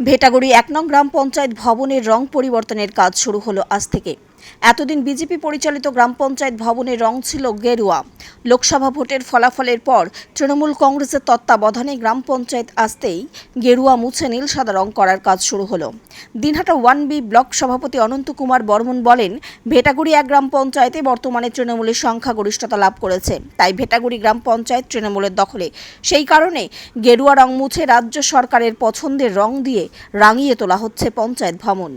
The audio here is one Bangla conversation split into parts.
ভেটাগুড়ি এক নং গ্রাম পঞ্চায়েত ভবনের রং পরিবর্তনের কাজ শুরু হলো আজ থেকে। এতদিন বিজেপি পরিচালিত গ্রাম পঞ্চায়েত ভবনের রং ছিল গেরুয়া। লোকসভা ভোটের ফলাফলের পর তৃণমূল কংগ্রেসের তত্ত্বাবধানে গ্রাম পঞ্চায়েত আসতেই গেরুয়া মুছে নীল সাদা রং করার কাজ শুরু হলো। দিনহাটা ওয়ান বি ব্লক সভাপতি অনন্ত কুমার বর্মন বলেন ভেটাগুড়ি এক গ্রাম পঞ্চায়েতে বর্তমানে তৃণমূলের সংখ্যাগরিষ্ঠতা লাভ করেছে। তাই ভেটাগুড়ি গ্রাম পঞ্চায়েত তৃণমূলের দখলে। সেই কারণে গেরুয়া রং মুছে রাজ্য সরকারের পছন্দের রং দিয়ে রাঙিয়ে তোলা হচ্ছে পঞ্চায়েত ভবন।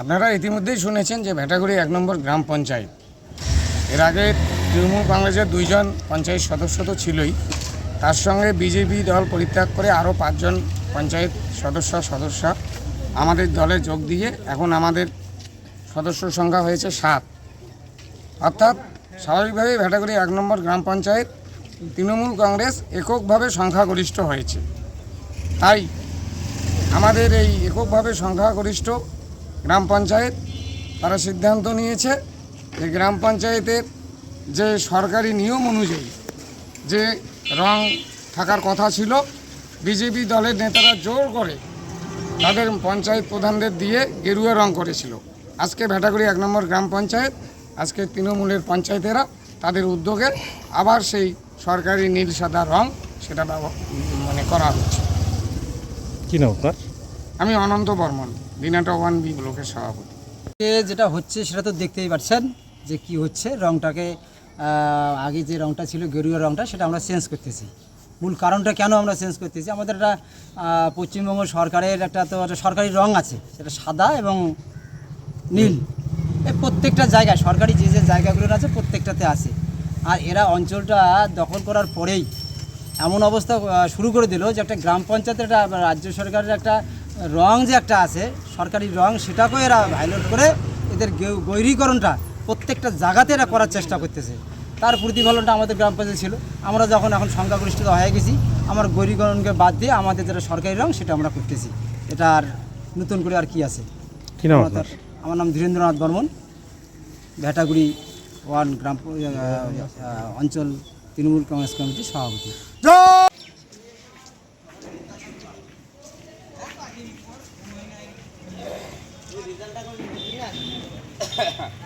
আপনারা ইতিমধ্যেই শুনেছেন যে ভেটাগুড়ি এক নম্বর গ্রাম পঞ্চায়েত। এর আগে তৃণমূল কংগ্রেসের দুইজন পঞ্চায়েত সদস্য তো ছিলই। তার সঙ্গে বিজেপি দল পরিত্যাগ করে আরও পাঁচজন পঞ্চায়েত সদস্য সদস্য আমাদের দলে যোগ দিয়ে এখন আমাদের সদস্য সংখ্যা হয়েছে সাত। অর্থাৎ স্বাভাবিকভাবেই ভেটাগুড়ি এক নম্বর গ্রাম পঞ্চায়েত তৃণমূল কংগ্রেস এককভাবে সংখ্যাগরিষ্ঠ হয়েছে। তাই আমাদের এই এককভাবে সংখ্যাগরিষ্ঠ গ্রাম পঞ্চায়েত তারা সিদ্ধান্ত নিয়েছে যে গ্রাম পঞ্চায়েতের যে সরকারি নিয়ম অনুযায়ী যে রং থাকার কথা ছিল, বিজেপি দলের নেতারা জোর করে তাদের পঞ্চায়েত প্রধানদের দিয়ে গেরুয়া রং করেছিল। আজকে ভেটাগুড়ি এক নম্বর গ্রাম পঞ্চায়েত, আজকে তৃণমূলের পঞ্চায়েতেরা তাদের উদ্যোগে আবার সেই সরকারি নীল সাদা রং সেটা মানে করা হচ্ছে। কি আপনার? আমি অনন্ত বর্মন, দিনাটা ওয়ান বি ব্লকের সভাপতি। যেটা হচ্ছে, সেটা তো দেখতেই পাচ্ছেন যে কি হচ্ছে। রংটাকে আগে যে রংটা ছিল, গেরুয়া রংটা, সেটা আমরা চেঞ্জ করতেছি। মূল কারণটা কেন আমরা চেঞ্জ করতেছি? আমাদের একটা পশ্চিমবঙ্গ সরকারের একটা তো একটা সরকারি রং আছে, সেটা সাদা এবং নীল। এই প্রত্যেকটা জায়গায়, সরকারি যে যে জায়গাগুলো আছে, প্রত্যেকটাতে আছে। আর এরা অঞ্চলটা দখল করার পরেই এমন অবস্থা শুরু করে দিল যে একটা গ্রাম পঞ্চায়েতের একটা, রাজ্য সরকারের একটা রং যে একটা আছে সরকারি রং সেটাকেও এরা ভাইলেট করে এদের গৈরীকরণটা প্রত্যেকটা জায়গাতে এরা করার চেষ্টা করতেছে। তার প্রতিফলনটা আমাদের গ্রাম পঞ্চায়েত ছিল। আমরা যখন এখন সংখ্যাগরিষ্ঠতা হয়ে গেছি আমার গৈরীকরণকে বাদ দিয়ে আমাদের যেটা সরকারি রং সেটা আমরা করতেছি। এটা আর নতুন করে আর কি আছে? আমার আপনার? তার- আমার নাম ধীরেন্দ্রনাথ বর্মন। ভেটাগুড়ি ওয়ান গ্রাম অঞ্চল তৃণমূল কংগ্রেস কমিটির সভাপতি। yeah